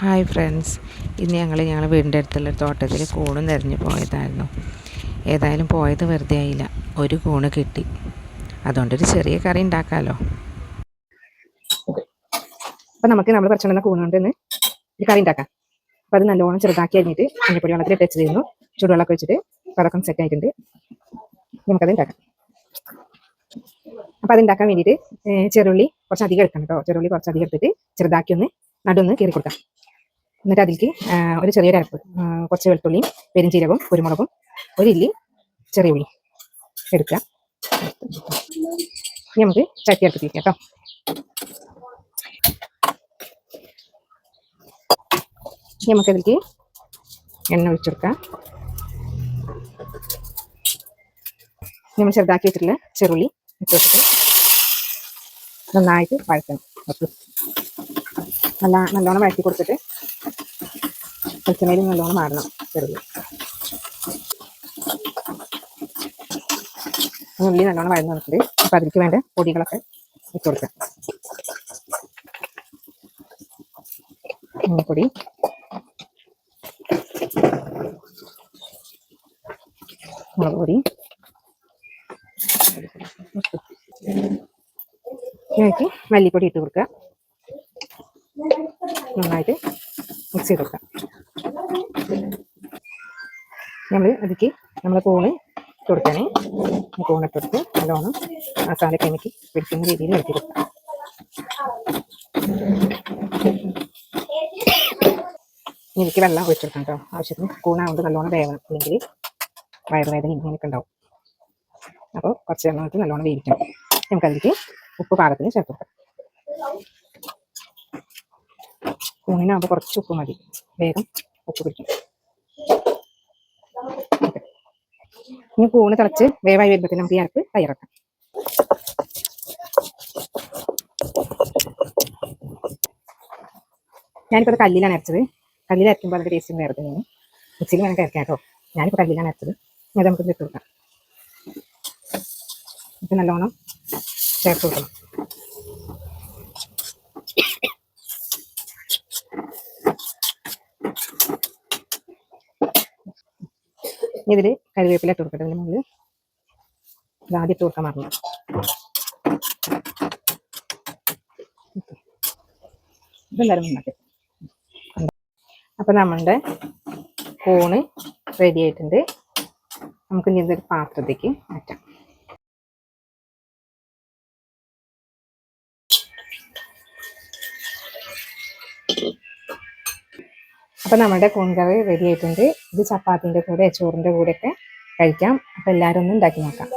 Hi friends. ഇന്ന് ഞങ്ങൾ ഞങ്ങളുടെ വീടിന്റെ അടുത്തുള്ള തോട്ടത്തിൽ കൂണും നിറഞ്ഞു പോയതായിരുന്നു. ഏതായാലും പോയത് വെറുതെ ആയില്ല. ഒരു കൂണ് കിട്ടി. അതുകൊണ്ടൊരു ചെറിയ കറി ഉണ്ടാക്കാമല്ലോ അപ്പം നമുക്ക് നമ്മൾ പറിച്ചുകൊണ്ടുവന്ന കൂണുകൊണ്ട് ഇന്ന് ഒരു കറി ഉണ്ടാക്കാം. അപ്പം അത് നല്ലോണം ചെറുതാക്കി അരിഞ്ഞിട്ട് മഞ്ഞപ്പൊടി വെള്ളത്തിൽ ടച്ച് ചെയ്യുന്നു ചൂടുവെള്ളമൊക്കെ വെച്ചിട്ട് പതക്കം സെറ്റ് ആയിട്ടുണ്ട്. നമുക്കത് ഉണ്ടാക്കാം. അപ്പം അത് ഉണ്ടാക്കാൻ വേണ്ടിയിട്ട് ചെറുള്ളി കുറച്ച് അധികം എടുക്കണം കേട്ടോ. ചെറുള്ളി കുറച്ച് അധികം എടുത്തിട്ട് ചെറുതാക്കി ഒന്ന് നടുന്ന് കീറി കൊടുക്കാം എന്നിട്ട് അതിലേക്ക് ഒരു ചെറിയൊരു അരപ്പ് കുറച്ച് വെളുത്തുള്ളിയും പെരിഞ്ചീരകവും കുരുമുളകും ഒരു ഇല്ലി ചെറിയ ഉള്ളി എടുക്കുക. ഇനി നമുക്ക് ചട്ടി അടുപ്പിക്കാം കേട്ടോ. ഇനി നമുക്കതിലേക്ക് എണ്ണ ഒഴിച്ചെടുക്കാം. നമ്മൾ ചെറുതാക്കി വെച്ചിട്ടുള്ള ചെറുള്ളി ഇട്ട് വെച്ചിട്ട് നന്നായിട്ട് ഓക്കെ നല്ല നല്ലോണം വഴറ്റി കൊടുത്തിട്ട് വെളിച്ചെണ്ണയിൽ നല്ലോണം മാറണം. ചെറുത്. ഉള്ളി നല്ലോണം വഴന്ന് വന്നിട്ടുണ്ട്. അപ്പൊ അതിലേക്ക് വേണ്ട പൊടികളൊക്കെ ഇട്ട് കൊടുക്കാം. മഞ്ഞപ്പൊടി. മുളക് പൊടി. ഇതിലേക്ക് മല്ലിപ്പൊടി ഇട്ട് കൊടുക്കുക. നന്നായിട്ട് മിക്സ് ചെയ്ത് കൊടുക്കാം. നമ്മൾ അതിക്ക് നമ്മൾ കൂണ് കൊടുക്കണേ കൂണ് ഇട്ട് നല്ലോണം മസാല കെമിക്ക് പിടിക്കുന്ന രീതിയിൽ ഇളക്കി കൊടുക്കാം എനിക്ക് വെള്ളം ഒഴിച്ചെടുക്കണം കേട്ടോ. ആവശ്യത്തിന് കൂണാവുമ്പോൾ നല്ലോണം വേവണം. അല്ലെങ്കിൽ വയറുവേദന ഇങ്ങനെയൊക്കെ ഉണ്ടാവും. അപ്പോൾ കുറച്ച് എണ്ണം ഇട്ട് നല്ലോണം വേവിക്കണം നമുക്കതിലേക്ക് ഉപ്പ് പാകത്തിന് ചേർത്ത് കൊടുക്കാം. കൂണിനാകുമ്പോൾ കുറച്ച് ഉപ്പ് മതി. വേഗം ഉപ്പ് പിടിക്കും. ഇനി കൂണ് തിളച്ച് വേവായി വരുമ്പോഴത്തേന് നമുക്ക് ഈ അരപ്പ് തയ്യാറാക്കാം. ഞാനിപ്പോൾ അത് കല്ലിലാണ് അരച്ചത്. കല്ലിൽ അരക്കുമ്പോൾ അതിന്റെ ടേസ്റ്റ് വേറെ തന്നെയാണ്. മിക്സിയിൽ വേണമെങ്കിൽ അരക്കാം കേട്ടോ. ഞാനിപ്പോൾ കല്ലിലാണ് അരച്ചത്. അത് നമുക്ക് ഇട്ട് കൊടുക്കാം. ഇത് നല്ലോണം ചേർത്ത് കൊടുക്കണം. ഇതിൽ കറിവേപ്പില ഇട്ട് കൊടുക്കട്ടെ. ഇതിന് മുകളിൽ ആദ്യം ഇട്ട് കൊടുക്കാൻ മറന്നു. ഇതെല്ലാവരും നമ്മളുടെ കോണ് റെഡി ആയിട്ടുണ്ട്. നമുക്ക് ഇനി ഇതൊരു പാത്രത്തേക്ക് മാറ്റാം. അപ്പം നമ്മുടെ കൂൺകറി റെഡി ആയിട്ടുണ്ട്. ഇത് ചപ്പാത്തിന്റെ കൂടെ ചോറിന്റെ കൂടെ ഒക്കെ കഴിക്കാം. അപ്പോൾ എല്ലാവരും ഒന്ന് ഉണ്ടാക്കി നോക്കാം.